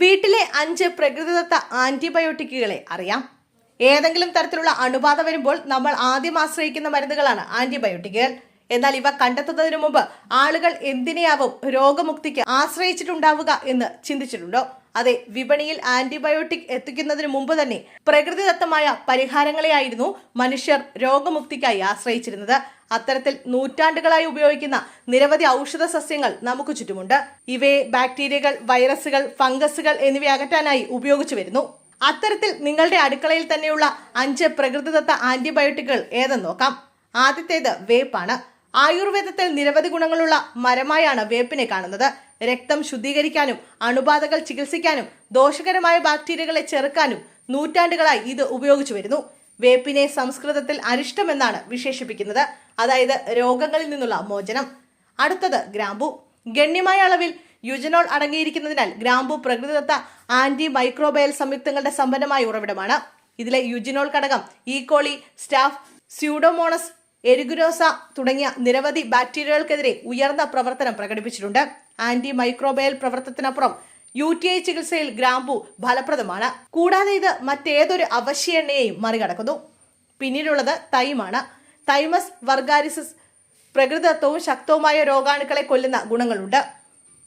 വീട്ടിലെ അഞ്ച് പ്രകൃതിദത്ത ആന്റിബയോട്ടിക്കുകളെ അറിയാം. ഏതെങ്കിലും തരത്തിലുള്ള അണുബാധ വരുമ്പോൾ നമ്മൾ ആദ്യം ആശ്രയിക്കുന്ന മരുന്നുകളാണ് ആന്റിബയോട്ടിക്കുകൾ. എന്നാൽ ഇവ കണ്ടെത്തുന്നതിന് മുമ്പ് ആളുകൾ എന്തിനെയാവും രോഗമുക്തിക്ക് ആശ്രയിച്ചിട്ടുണ്ടാവുക എന്ന് ചിന്തിച്ചിട്ടുണ്ടോ? അതെ വിപണിയിൽ ആന്റിബയോട്ടിക് എത്തിക്കുന്നതിന് മുമ്പ് തന്നെ പ്രകൃതിദത്തമായ പരിഹാരങ്ങളെയായിരുന്നു മനുഷ്യർ രോഗമുക്തിക്കായി ആശ്രയിച്ചിരുന്നത്. അത്തരത്തിൽ നൂറ്റാണ്ടുകളായി ഉപയോഗിക്കുന്ന നിരവധി ഔഷധ സസ്യങ്ങൾ നമുക്ക് ചുറ്റുമുണ്ട്. ഇവയെ ബാക്ടീരിയകൾ വൈറസുകൾ ഫംഗസുകൾ എന്നിവ അകറ്റാനായി ഉപയോഗിച്ചു വരുന്നു. അത്തരത്തിൽ നിങ്ങളുടെ അടുക്കളയിൽ തന്നെയുള്ള അഞ്ച് പ്രകൃതിദത്ത ആന്റിബയോട്ടിക്കുകൾ ഏതെന്ന് നോക്കാം. ആദ്യത്തേത് വേപ്പാണ്. ആയുർവേദത്തിൽ നിരവധി ഗുണങ്ങളുള്ള മരമായാണ് വേപ്പിനെ കാണുന്നത്. രക്തം ശുദ്ധീകരിക്കാനും അണുബാധകൾ ചികിത്സിക്കാനും ദോഷകരമായ ബാക്ടീരിയകളെ ചെറുക്കാനും നൂറ്റാണ്ടുകളായി ഇത് ഉപയോഗിച്ചു വരുന്നു. വേപ്പിനെ സംസ്കൃതത്തിൽ അരിഷ്ടമെന്നാണ് വിശേഷിപ്പിക്കുന്നത്. അതായത് രോഗങ്ങളിൽ നിന്നുള്ള മോചനം. അടുത്തത് ഗ്രാമ്പു. ഗണ്യമായ അളവിൽ യുജനോൾ അടങ്ങിയിരിക്കുന്നതിനാൽ ഗ്രാമ്പു പ്രകൃതിദത്ത ആന്റി മൈക്രോബയൽ സംയുക്തങ്ങളുടെ സമ്പന്നമായ ഉറവിടമാണ്. ഇതിലെ യുജിനോൾ ഘടകം ഈക്കോളി സ്റ്റാഫ് സ്യൂഡോമോണസ് എരിഗുരോസ തുടങ്ങിയ നിരവധി ബാക്ടീരിയകൾക്കെതിരെ ഉയർന്ന പ്രവർത്തനം പ്രകടിപ്പിച്ചിട്ടുണ്ട്. ആന്റി മൈക്രോബയൽ പ്രവർത്തനത്തിനപ്പുറം യു ടി ഐ ചികിത്സയിൽ ഗ്രാമ്പു ഫലപ്രദമാണ്. കൂടാതെ ഇത് മറ്റേതൊരു അവശ്യ എണ്ണയെയും മറികടക്കുന്നു. പിന്നീടുള്ളത് തൈമാണ്. തൈമസ് വർഗാരിസിസ് പ്രകൃതത്വവും ശക്തവുമായ രോഗാണുക്കളെ കൊല്ലുന്ന ഗുണങ്ങളുണ്ട്.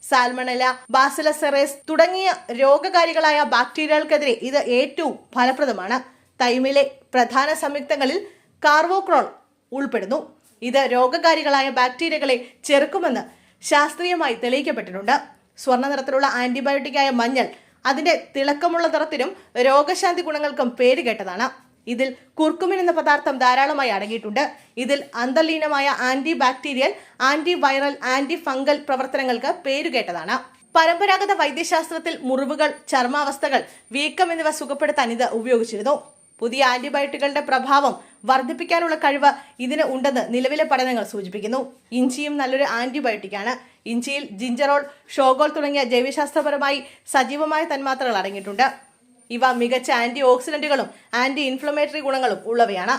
സാൽമണല ബാസിലസെറേസ് തുടങ്ങിയ രോഗകാരികളായ ബാക്ടീരിയകൾക്കെതിരെ ഇത് ഏറ്റവും ഫലപ്രദമാണ്. തൈമിലെ പ്രധാന സംയുക്തങ്ങളിൽ കാർവോക്രോൾ ഉൾപ്പെടുന്നു. ഇത് രോഗകാരികളായ ബാക്ടീരിയകളെ ചെറുക്കുമെന്ന് ശാസ്ത്രീയമായി തെളിയിക്കപ്പെട്ടിട്ടുണ്ട്. സ്വർണ നിറത്തിലുള്ള ആന്റിബയോട്ടിക്കായ മഞ്ഞൾ അതിന്റെ തിളക്കമുള്ള നിറത്തിനും രോഗശാന്തി ഗുണങ്ങൾക്കും പേരുകേട്ടതാണ് ഇതിൽ കുർക്കുമിൻ എന്ന പദാർത്ഥം ധാരാളമായി അടങ്ങിയിട്ടുണ്ട്. ഇതിൽ അന്തർലീനമായ anti bacterial anti viral anti fungal പ്രവർത്തനങ്ങൾക്ക് പേരുകേട്ടതാണ് പരമ്പരാഗത വൈദ്യശാസ്ത്രത്തിൽ മുറിവുകൾ ചർമ്മാവസ്ഥകൾ വീക്കം എന്നിവ സുഖപ്പെടുത്താൻ ഇത് ഉപയോഗിച്ചിരുന്നു. പുതിയ ആന്റിബയോട്ടിക്കുകളുടെ പ്രഭാവം വർദ്ധിപ്പിക്കാനുള്ള കഴിവ് ഇതിന് ഉണ്ടെന്ന് നിലവിലെ പഠനങ്ങൾ സൂചിപ്പിക്കുന്നു. ഇഞ്ചിയും നല്ലൊരു ആന്റിബയോട്ടിക്കാണ് ഇഞ്ചിയിൽ ജിഞ്ചറോൾ ഷോഗോൾ തുടങ്ങിയ ജൈവശാസ്ത്രപരമായി സജീവമായ തന്മാത്രകൾ അടങ്ങിയിട്ടുണ്ട്. ഇവ മികച്ച ആന്റി ഓക്സിഡന്റുകളും ആന്റി ഇൻഫ്ലമേറ്ററി ഗുണങ്ങളും ഉള്ളവയാണ്.